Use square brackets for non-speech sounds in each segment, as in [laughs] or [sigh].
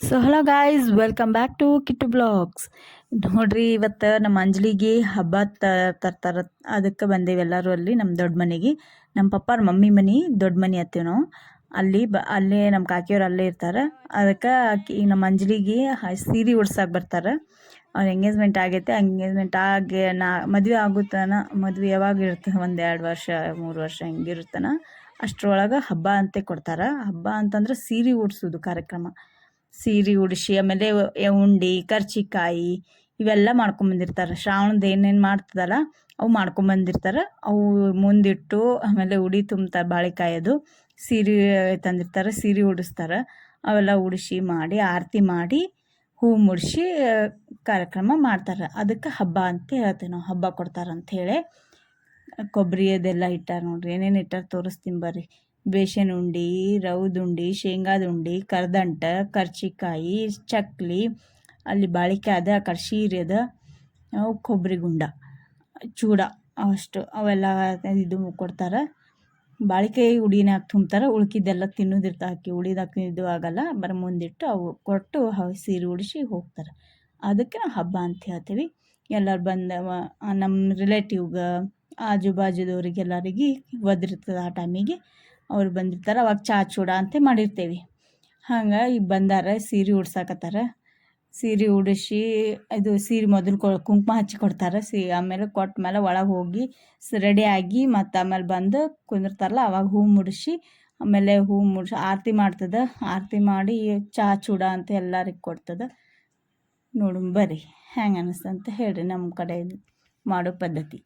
So hello guys welcome back to Kittu blogs ನೋಡ್ರಿ, ಇವತ್ತು ನಮ್ಮ ಅಂಜಲಿಗೆ ಹಬ್ಬ ತರ್ತಾರ, ಅದಕ್ಕೆ ಬಂದೇವಿ ಎಲ್ಲರೂ ಅಲ್ಲಿ, ನಮ್ಮ ದೊಡ್ಡ ಮನೆಗೆ. ನಮ್ಮ ಪಪ್ಪಾರ ಮಮ್ಮಿ ಮನೆ, ದೊಡ್ಡ ಮನೆ ಹತ್ತೀವಿ ನಾವು. ಅಲ್ಲಿ ಬ, ಅಲ್ಲೇ ನಮ್ಮ ಕಾಕಿಯವ್ರು ಅಲ್ಲೇ ಇರ್ತಾರೆ. ಅದಕ್ಕೆ ಆಕಿ, ನಮ್ಮ ಅಂಜಲಿಗೆ ಸೀರೆ ಉಡ್ಸಕ್ಕೆ ಬರ್ತಾರೆ. ಅವ್ರ ಎಂಗೇಜ್ಮೆಂಟ್ ಆಗೈತೆ ಎಂಗೇಜ್ಮೆಂಟ್ ಆಗಿ ನಾ, ಮದುವೆ ಆಗುತ್ತಾನ, ಮದುವೆ ಯಾವಾಗ ಇರ್ತದೆ ಒಂದು ಎರಡು ವರ್ಷ, ಮೂರು ವರ್ಷ ಹಿಂಗಿರುತ್ತಾನ. ಅಷ್ಟರೊಳಗೆ ಹಬ್ಬ ಅಂತೆ ಕೊಡ್ತಾರೆ. ಹಬ್ಬ ಅಂತಂದ್ರೆ ಸೀರೆ ಉಡ್ಸೋದು ಕಾರ್ಯಕ್ರಮ. ಸೀರೆ ಉಡಿಸಿ ಆಮೇಲೆ ಉಂಡಿ, ಕರ್ಚಿಕಾಯಿ ಇವೆಲ್ಲ ಮಾಡ್ಕೊಂಬಂದಿರ್ತಾರೆ ಶ್ರಾವಣದ ಏನೇನು ಮಾಡ್ತದಲ್ಲ, ಅವು ಮಾಡ್ಕೊಂಬಂದಿರ್ತಾರೆ ಅವು ಮುಂದಿಟ್ಟು ಆಮೇಲೆ ಉಡಿ ತುಂಬ್ತಾರೆ ಬಾಳೆಕಾಯದು. ಸೀರೆ ತಂದಿರ್ತಾರೆ, ಸೀರೆ ಉಡಿಸ್ತಾರೆ. ಅವೆಲ್ಲ ಉಡಿಸಿ ಮಾಡಿ, ಆರತಿ ಮಾಡಿ, ಹೂ ಮುಡಿಸಿ ಕಾರ್ಯಕ್ರಮ ಮಾಡ್ತಾರೆ. ಅದಕ್ಕೆ ಹಬ್ಬ ಅಂತ ಹೇಳ್ತೇವೆ ನಾವು. ಹಬ್ಬ ಕೊಡ್ತಾರೆ ಹೇಳಿ. ಕೊಬ್ಬರಿ ಅದೆಲ್ಲ ಇಟ್ಟಾರ ನೋಡ್ರಿ. ಏನೇನು ಇಟ್ಟಾರೆ ತೋರಿಸ್ತೀನಿ ಬರ್ರಿ. ಬೇಸನ್ ಉಂಡಿ ಶೇಂಗಾದುಂಡಿ ಉಂಡಿ ಶೇಂಗಾದ ಉಂಡಿ ಕರ್ದಂಟ, ಕರ್ಚಿಕಾಯಿ, ಚಕ್ಲಿ, ಅಲ್ಲಿ ಬಾಳಿಕೆ ಅದ ಕಡೆ ಅದ ಕೊಬ್ಬರಿ ಗುಂಡ, ಚೂಡ ಅಷ್ಟು ಅವೆಲ್ಲ ಇದು ಕೊಡ್ತಾರೆ. ಬಾಳಿಕಾಯಿ ಉಡಿನಾಗ ತುಂಬ್ತಾರೆ, ಉಳ್ಕಿದ್ದೆಲ್ಲ ತಿನ್ನೋದಿರ್ತ ಹಾಕಿ ಉಳಿದಾಕ ಇದು ಆಗಲ್ಲ, ಬರ ಮುಂದಿಟ್ಟು ಅವು ಕೊಟ್ಟು ಸೀರೆ ಉಡಿಸಿ ಹೋಗ್ತಾರೆ. ಅದಕ್ಕೆ ನಾವು ಹಬ್ಬ ಅಂತ ಹೇಳ್ತೀವಿ. ಎಲ್ಲರು ಬಂದ ನಮ್ಮ ರಿಲೇಟಿವ್ಗೆ ಆಜು ಬಾಜುದವ್ರಿಗೆಲ್ಲರಿಗೆ ಎಲ್ಲರಿಗೆ ಆ ಟೈಮಿಗೆ ಅವ್ರು ಬಂದಿರ್ತಾರೆ, ಅವಾಗ ಚಾ ಚೂಡ ಅಂತ ಮಾಡಿರ್ತೇವೆ. ಹಂಗೆ ಈಗ ಬಂದಾರ ಸೀರೆ ಉಡ್ಸಾಕತ್ತಾರ. ಸೀರೆ ಉಡಿಸಿ ಇದು ಸೀರೆ ಮೊದಲು ಕೊ, ಕುಂಕುಮ ಹಚ್ಚಿ ಕೊಡ್ತಾರೆ. ಸಿ, ಆಮೇಲೆ ಕೊಟ್ಟ ಮೇಲೆ ಒಳಗೆ ಹೋಗಿ ರೆಡಿಯಾಗಿ ಮತ್ತು ಆಮೇಲೆ ಬಂದು ಕುಂದಿರ್ತಾರಲ್ಲ, ಅವಾಗ ಹೂ ಮುಡಿಸಿ ಆಮೇಲೆ ಹೂ ಮುಡಿಸಿ ಆರತಿ ಮಾಡ್ತದೆ. ಆರತಿ ಮಾಡಿ ಚಾ ಚೂಡ ಅಂತ ಎಲ್ಲರಿಗೆ ಕೊಡ್ತದೆ. ನೋಡು ಬರ್ರಿ. ಹೆಂಗೆ ಅನ್ನಿಸ್ತಂತ ಹೇಳ್ರಿ ನಮ್ಮ ಕಡೆ ಮಾಡೋ ಪದ್ಧತಿ.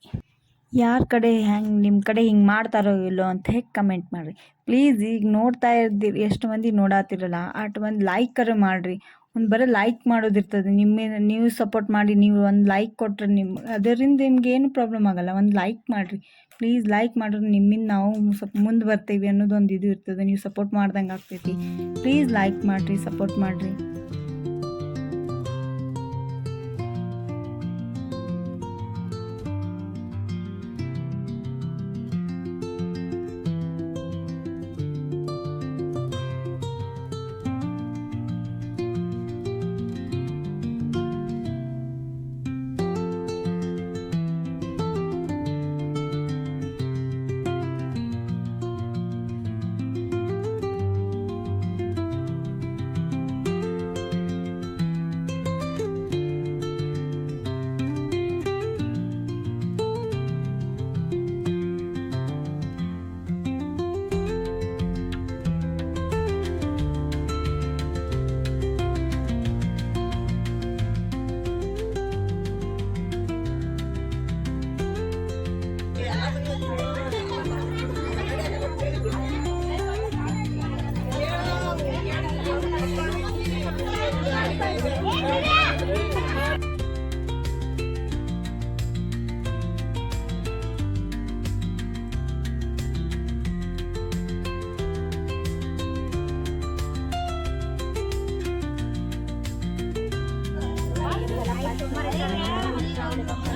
ಯಾರ ಕಡೆ ಹೆಂಗೆ ನಿಮ್ಮ ಕಡೆ ಹಿಂಗೆ ಮಾಡ್ತಾರೋ ಇಲ್ಲೋ ಅಂತ ಹೇಗೆ ಕಮೆಂಟ್ ಮಾಡಿರಿ. ಪ್ಲೀಸ್ ಈಗ ನೋಡ್ತಾ ಇರ್ದಿರಿ, ಎಷ್ಟು ಮಂದಿ ನೋಡಾತಿರಲ್ಲ, ಅಷ್ಟು ಮಂದಿ ಲೈಕರ ಮಾಡಿರಿ. ಒಂದು ಬರೀ ಲೈಕ್ ಮಾಡೋದಿರ್ತದೆ ನಿಮ್ಮ ನೀವು ಸಪೋರ್ಟ್ ಮಾಡಿ, ನೀವು ಒಂದು ಲೈಕ್ ಕೊಟ್ಟರೆ ನಿಮ್ಮ ಅದರಿಂದ ನಿಮ್ಗೆ ಏನು ಪ್ರಾಬ್ಲಮ್ ಆಗಲ್ಲ, ಒಂದು ಲೈಕ್ ಮಾಡಿರಿ. ಪ್ಲೀಸ್ ಲೈಕ್ ಮಾಡಿದ್ರೆ ನಿಮ್ಮಿಂದ ನಾವು ಸ್ವಲ್ಪ ಮುಂದೆ ಬರ್ತೀವಿ ಅನ್ನೋದೊಂದು ಇದು ಇರ್ತದೆ, ನೀವು ಸಪೋರ್ಟ್ ಮಾಡ್ದಂಗೆ ಆಗ್ತೈತಿ. ಪ್ಲೀಸ್ ಲೈಕ್ ಮಾಡಿರಿ ಸಪೋರ್ಟ್ ಮಾಡಿರಿ.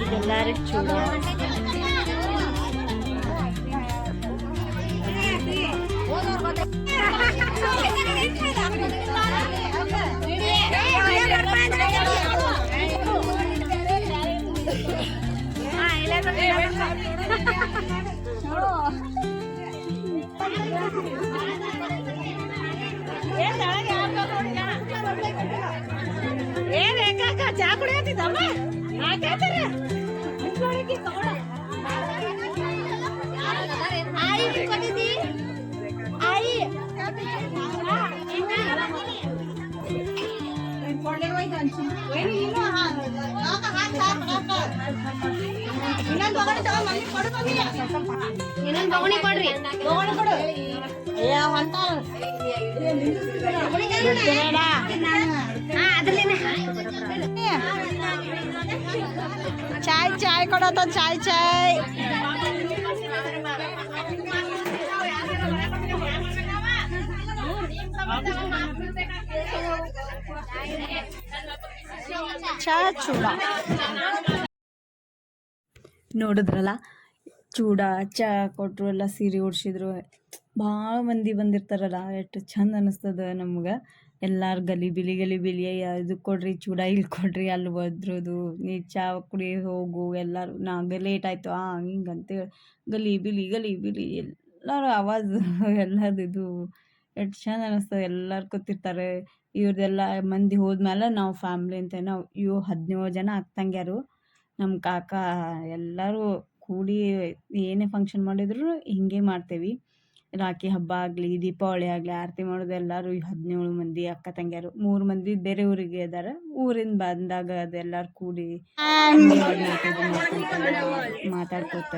ఇది డైరెక్ట్ చూడాలి Thank. ಇನ್ನೊಂದು ಬವಣಿ ಕೊಡ್ರಿ ಬವಣಿ ಕೊಡು ಚಾಯ್ ಚಾಯ್ ಕೊಡತ್ತ ಚಾಯ್ ಚಾಯ್ ಚಾ ಚೂಡ. ನೋಡಿದ್ರಲ್ಲ, ಚೂಡ, ಚಾ ಕೊಟ್ಟರು ಎಲ್ಲ ಸೀರೆ ಉಡ್ಸಿದ್ರು. ಭಾಳ ಮಂದಿ ಬಂದಿರ್ತಾರಲ್ಲ, ಎಷ್ಟು ಚಂದ ಅನಿಸ್ತದ ನಮ್ಗೆ. ಎಲ್ಲಾರು ಗಲಿ ಬಿಲಿ ಗಲಿ ಬಿಲಿ ಇದು ಕೊಡ್ರಿ, ಚೂಡ, ಇಲ್ಲಿ ಕೊಡ್ರಿ, ಅಲ್ಲಿ ಒದ್ರೋದು, ನೀ ಚಾ ಕುಡಿ, ಹೋಗು, ಎಲ್ಲರೂ ನಾಗೆ ಲೇಟ್ ಆಯಿತು, ಆ, ಹಿಂಗೆ ಅಂತೇಳಿ. ಗಲಿ ಬಿಲಿ ಗಲಿ ಬಿಲಿ, ಎಲ್ಲರೂ ಆವಾಜ್ [laughs] ಎಲ್ಲದು ಇದು, ಎಷ್ಟು ಚಂದ ಅನಿಸ್ತದೆ, ಎಲ್ಲರೂ ಕೂತಿರ್ತಾರೆ. ಇವ್ರದ್ದೆಲ್ಲ ಮಂದಿ ಹೋದ್ಮೇಲೆ ನಾವು ಫ್ಯಾಮ್ಲಿ ಅಂತ ನಾವು ಇವು ಹದಿನೇಳು ಜನ ಅಕ್ಕ ನಮ್ಮ ಕಾಕ ಎಲ್ಲರೂ ಕೂಡಿ ಏನೇ ಫಂಕ್ಷನ್ ಮಾಡಿದ್ರು ಹಿಂಗೆ ಮಾಡ್ತೇವೆ. ರಾಖಿ ಹಬ್ಬ ಆಗಲಿ ದೀಪಾವಳಿ ಆಗಲಿ ಆರತಿ ಮಾಡೋದು ಎಲ್ಲರೂ ಹದಿನೇಳು ಮಂದಿ ಅಕ್ಕ ತಂಗಿಯರು ಮೂರು ಮಂದಿ ಬೇರೆ ಊರಿಗೆ ಇದ್ದಾರೆ ಊರಿಂದ ಬಂದಾಗ ಅದೆಲ್ಲರೂ ಕೂಡಿ ಮಾತಾಡ್ಕೋತ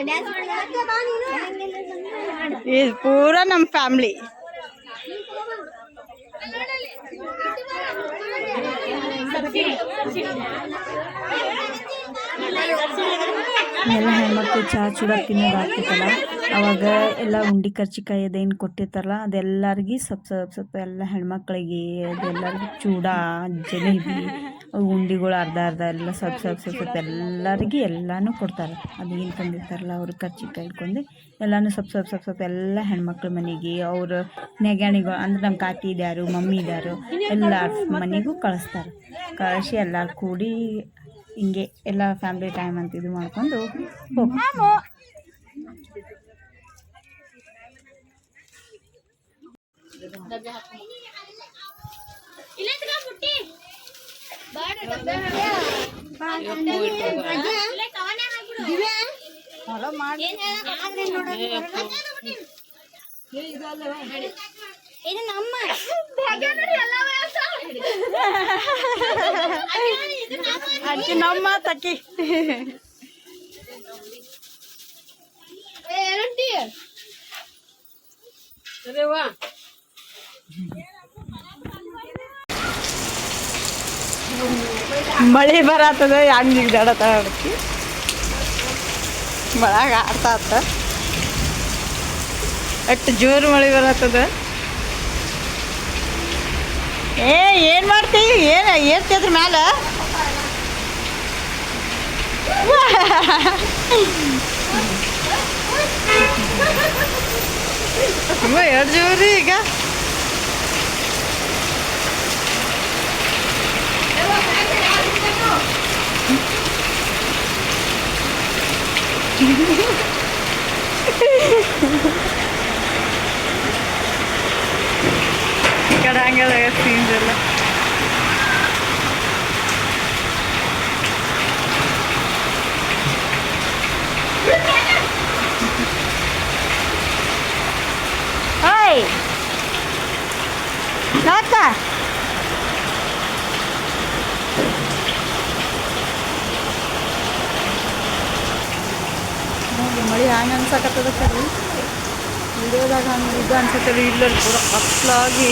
ಡ್ಯಾನ್ಸ್ ಇದು ಪೂರ ನಮ್ಮ ಫ್ಯಾಮ್ಲಿ. ಎಲ್ಲ ಹೆಣ್ಮಕ್ಳು ಚಹಾ ಚೂಡ ತಿನ್ನೋದು ಆಗ್ತೈತಲ್ಲ ಅವಾಗ ಎಲ್ಲ ಉಂಡಿ ಕರ್ಚಿಕಾಯಿ ಅದೇನು ಕೊಟ್ಟಿರ್ತಾರಲ್ಲ, ಅದೆಲ್ಲರಿಗೆ ಸ್ವಲ್ಪ ಸ್ವಲ್ಪ ಸ್ವಲ್ಪ ಎಲ್ಲ ಹೆಣ್ಮಕ್ಳಿಗೆ, ಅದೆಲ್ಲರಿಗೂ ಚೂಡ, ಜಲೇಬಿ ಉಂಡೆಗಳು ಅರ್ಧ ಅರ್ಧ ಎಲ್ಲ ಸ್ವಲ್ಪ ಸ್ವಲ್ಪ ಸ್ವಲ್ಪ ಎಲ್ಲರಿಗೆ ಎಲ್ಲನೂ ಕೊಡ್ತಾರೆ. ಅದು ಏನು ತಂದಿರ್ತಾರಲ್ಲ, ಅವರು ಖರ್ಚಿಗೆ ಇಟ್ಕೊಂಡು ಎಲ್ಲನೂ ಸ್ವಲ್ಪ ಸ್ವಲ್ಪ ಸ್ವಲ್ಪ ಸ್ವಲ್ಪ ಎಲ್ಲ ಹೆಣ್ಮಕ್ಳ ಮನೆಗೆ, ಅವ್ರ ನೆಗಣಿಗಳು ಅಂದ್ರೆ ನಮ್ಮ ಕಾಕಿ ಇದ್ಯಾರು, ಮಮ್ಮಿ ಇದ್ದಾರು ಎಲ್ಲ ಮನೆಗೂ ಕಳಿಸ್ತಾರೆ. ಕಳಿಸಿ ಎಲ್ಲರೂ ಕೂಡಿ ಹಿಂಗೆ ಎಲ್ಲ ಫ್ಯಾಮಿಲಿ ಟೈಮ್ ಅಂತ ಇದು ಮಾಡ್ಕೊಂಡು ಹೋಗ್ತೀವಿ. ಇದು ನಮ್ಮ ಅಜ್ಜಿ ನಮ್ಮ ತಕ್ಕಿ ಮಳೆ ಬರತ್ತದ ಹೆಂಗ್ ಜಿಗ್ದಾಡತ್ತ ಅಡಕಿ ಮಳಾಗ ಆಡ್ತಾ ಆತ ಅಷ್ಟು ಜೋರು ಮಳೆ ಬರತ್ತದ. ಏ ಏನು ಮಾಡ್ತಿ? ಏನು ಏರ್ತಿದ್ರ ಮ್ಯಾಲ? ತುಂಬ ಎರಡು ಜೋರಿ ಈಗ. [laughs] ಈ ಕಡೆ ಹಂಗೆಲ್ಲ ಸೀನ್ಸ್ ಎಲ್ಲ ಹಾಯ್ ಕಾಕ ನೋಡಿ ಮಳೆ ಹಂಗೆ ಅನ್ಸಕತ್ತದ ಸರಿ ವಿಡಿಯೋದಾಗ ಹಂಗೆ ಇದು ಅನ್ಸತ್ತಲ್ಲ ಇಲ್ಲಲ್ಲಿ ಪೂರ ಕತ್ಲಾಗಿ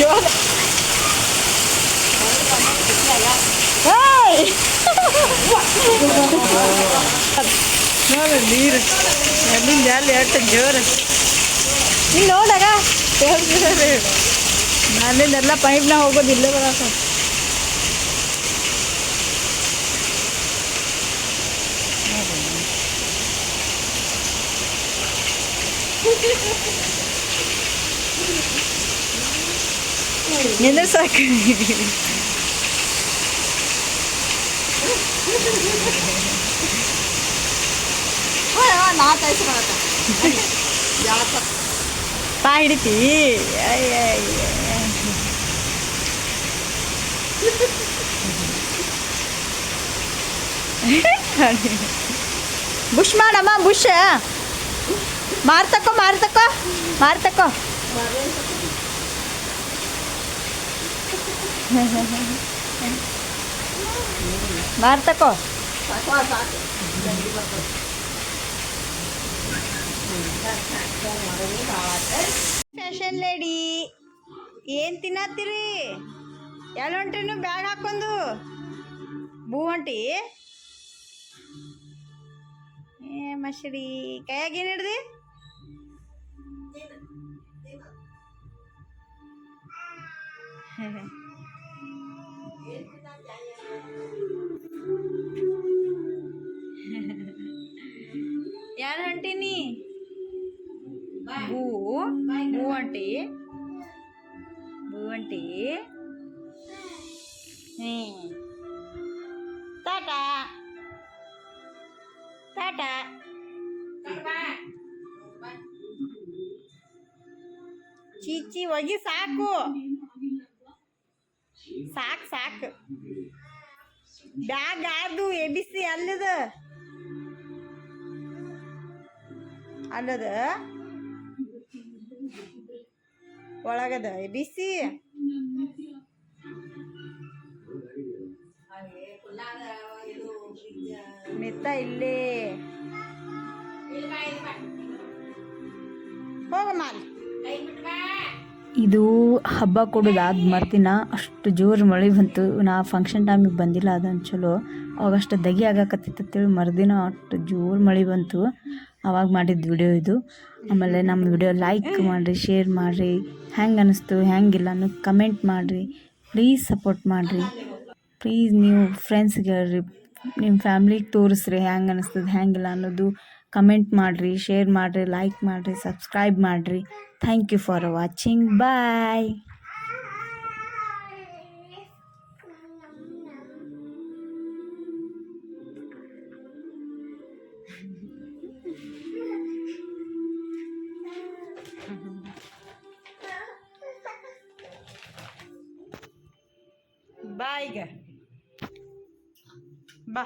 ยศฮ้ย Nada, mira. A mí ya le hasta llora. No, la acá. मैंने नल्ला पाइप ना होगा दिल्ले बड़ा सा Thank you. ತೈಸಿ ಪಾ ಹಿಡಿತಿ ಅಯ್ಯ ಬುಷ್ ಮಾಡಮ್ಮ ಬುಷ್ ಮಾರ್ತಕೋ ಮಾರ್ತಕೋ ಮಾರ್ತಕೋ ಮಾರ್ತಕೋ ಫ್ಯಾಷನ್ ಲೇಡಿ ಏನು ತಿನ್ನತ್ತೀರಿ? ಎಲ್ಲ ಹೊಂಟ್ರಿ ನೀವು ಬ್ಯಾಗ್ ಹಾಕೊಂಡು ಬೂ ಹೊಂಟಿ ಏ ಮಸಡಿ ಕೈಯಾಗ ಏನು ಹಿಡ್ದಿ? [laughs] ಯಾರು ಹೊಂಟೀನಿ ಬೂ ಬೂ ಹೊಂಟಿ ಬೂ ಹೊಂಟಿ ಹ್ಞೂ ಟಾಟಾ ಟಾಟಾ ಚೀಚಿ ಒಗಿ ಸಾಕು ಸಾಕು ಸಾಕು. ಬ್ಯಾಗ್ ಅದು ಎಬಿಸಿ ಅಲ್ಲದ? ಅಲ್ಲದ? ಒಳಗದ ಸಿ? ಮೆತ್ತ ಇಲ್ಲೇ. ಹೋಗಮ್ಮ ಅಲ್ಲಿ. ಇದು ಹಬ್ಬ ಕೊಡೋದಾದ ಮರ್ದಿನ ಅಷ್ಟು ಜೋರು ಮಳೆ ಬಂತು. ನಾ ಫಂಕ್ಷನ್ ಟೈಮಿಗೆ ಬಂದಿಲ್ಲ, ಅದೊಂದು ಚಲೋ. ಅವಾಗ ಅಷ್ಟು ದಗಿ ಅಂತೇಳಿ ಮರುದಿನ ಅಷ್ಟು ಜೋರು ಮಳೆ ಬಂತು. ಅವಾಗ ಮಾಡಿದ ವಿಡಿಯೋ ಇದು. ಆಮೇಲೆ ನಮ್ಮ ವಿಡಿಯೋ ಲೈಕ್ ಮಾಡಿರಿ ಶೇರ್ ಮಾಡಿರಿ. ಹೆಂಗೆ ಅನ್ನಿಸ್ತು ಹೆಂಗಿಲ್ಲ ಅನ್ನೋ ಕಮೆಂಟ್ ಮಾಡಿರಿ. ಪ್ಲೀಸ್ ಸಪೋರ್ಟ್ ಮಾಡಿರಿ. ಪ್ಲೀಸ್ ನೀವು ಫ್ರೆಂಡ್ಸ್ಗೆ ಹೇಳ್ರಿ ನಿಮ್ಮ ಫ್ಯಾಮ್ಲಿಗೆ ತೋರಿಸ್ರಿ ಹೆಂಗೆ ಅನಿಸ್ತದೆ ಹೆಂಗಿಲ್ಲ ಅನ್ನೋದು. ಕಮೆಂಟ್ ಮಾಡಿರಿ ಶೇರ್ ಮಾಡಿರಿ ಲೈಕ್ ಮಾಡಿರಿ ಸಬ್ಸ್ಕ್ರೈಬ್ ಮಾಡಿರಿ thank you for watching bye ಬಾಯ್ಗೆ ಬಾ